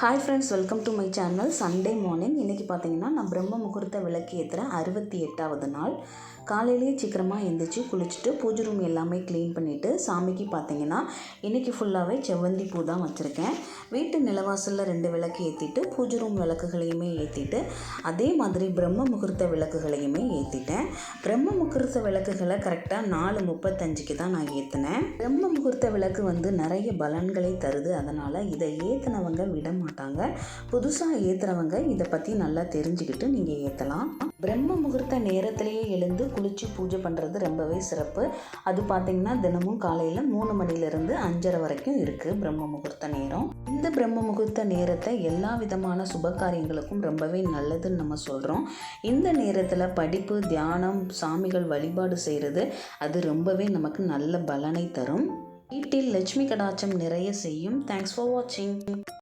Hi friends welcome to my channel Sunday morning இன்றைக்கி பார்த்தீங்கன்னா நான் பிரம்ம முகூர்த்த விளக்கு ஏற்றுற அறுபத்தி எட்டாவது நாள். காலையிலேயே சீக்கிரமாக எழுந்திரிச்சு குளிச்சுட்டு பூஜை ரூம் எல்லாமே க்ளீன் பண்ணிவிட்டு சாமிக்கு பார்த்தீங்கன்னா இன்றைக்கி ஃபுல்லாகவே செவ்வந்தி பூ தான் வச்சுருக்கேன். வீட்டு நிலவாசலில் ரெண்டு விளக்கு ஏற்றிட்டு பூஜை ரூம் விளக்குகளையுமே ஏற்றிட்டு அதே மாதிரி பிரம்ம முகூர்த்த விளக்குகளையுமே ஏற்றிட்டேன் பிரம்ம முகூர்த்த விளக்குகளை கரெக்டாக நாலு முப்பத்தஞ்சுக்கு தான் நான் ஏற்றினேன் பிரம்ம முகூர்த்த விளக்கு வந்து நிறைய பலன்களை தருது. அதனால் இதை ஏற்றினவங்க விட மாட்டாங்க புதுசாக ஏற்றுறவங்க இதை பற்றி நல்லா தெரிஞ்சுக்கிட்டு நீங்கள் ஏற்றலாம் பிரம்ம முகூர்த்த நேரத்திலேயே எழுந்து குளித்து பூஜை பண்ணுறது ரொம்பவே சிறப்பு. அது பார்த்திங்கன்னா தினமும் காலையில் மூணு மணிலேருந்து அஞ்சரை வரைக்கும் இருக்குது பிரம்ம முகூர்த்த நேரம். இந்த பிரம்ம முகூர்த்த நேரத்தை எல்லா விதமான சுப காரியங்களுக்கும் ரொம்பவே நல்லதுன்னு நம்ம சொல்கிறோம் இந்த நேரத்தில் படிப்பு தியானம் சாமிகள் வழிபாடு செய்கிறது அது ரொம்பவே நமக்கு நல்ல பலனை தரும். வீட்டில் லட்சுமி கடாச்சம் நிறைய செய்யும். தேங்க்ஸ் ஃபார் வாட்சிங்